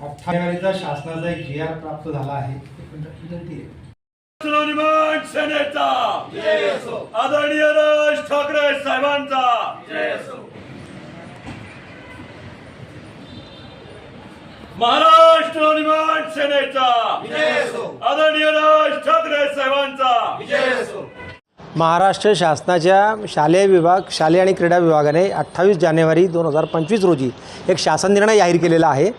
जानेवारीचा शासनाचा एक जी आर प्राप्त झाला आहे. विनंती सेनेचा. आदरणीय राज ठाकरे साहेबांचा. महाराष्ट्र स्वाभिमान सेनेचा. आदरणीय राज ठाकरे साहेबांचा. महाराष्ट्र शासनाच्या शालेय विभाग शालेय आणि क्रीडा विभागाने अठ्ठावीस जानेवारी दोन हजार पंचवीस रोजी एक शासन निर्णय जाहीर केलेला आहे.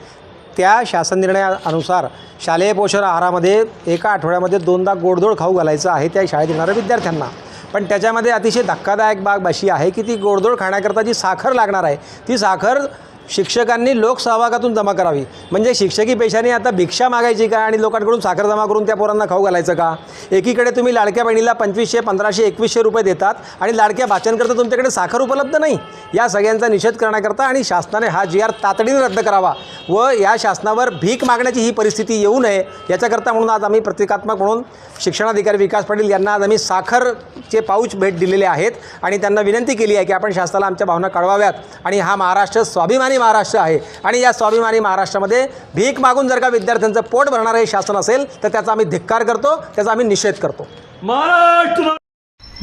त्या शासन निर्णयानुसार शालेय पोषण आहारामध्ये एका आठवड्यामध्ये दोनदा गोडधोड खाऊ घालायचं आहे त्या शाळेत येणाऱ्या विद्यार्थ्यांना. पण त्याच्यामध्ये अतिशय धक्कादायक बाब अशी आहे की ती गोडधोड खाण्याकरता जी साखर लागणार आहे ती साखर शिक्षकांनी लोकसहभागातून जमा करावी. म्हणजे शिक्षकी पेशाने आता भिक्षा मागायची का आणि लोकांकडून साखर जमा करून त्या पोरांना खाऊ घालायचं का? एकीकडे तुम्ही लाडक्या बहिणीला पंचवीसशे पंधराशे एकवीसशे रुपये देतात आणि लाडक्या भाचनकरता तुमच्याकडे साखर उपलब्ध नाही. या सगळ्यांचा निषेध करण्याकरता आणि शासनाने हा जी आर तातडीने रद्द करावा व या शासनावर भीक मागण्याची ही परिस्थिती येऊ नये याच्याकरता म्हणून आज आम्ही प्रतिकात्मक म्हणून शिक्षणाधिकारी विकास पाटील यांना आज आम्ही साखरचे पाऊच भेट दिलेले आहेत आणि त्यांना विनंती केली आहे की आपण शासनाला आमच्या भावना कळवाव्यात आणि हा महाराष्ट्र स्वाभिमानी महाराष्ट्र आहे. आणि या स्वाभिमानी महाराष्ट्रामध्ये भीक मागून जर का विद्यार्थ्यांचं पोट भरणारं हे शासन असेल तर त्याचा आम्ही धिक्कार करतो त्याचा आम्ही निषेध करतो. महाराष्ट्र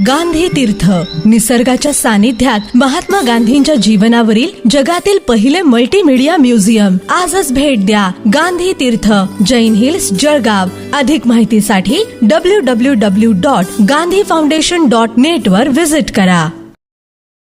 गांधी तीर्थ निसर्गाच्या सानिध्यात महात्मा गांधींच्या जीवनावरील जगातील पहिले मल्टीमीडिया म्युझियम आजच भेट द्या गांधी तीर्थ जैन हिल्स जळगाव. अधिक माहितीसाठी W W W dot Gandhi foundation dot net वर विजिट करा.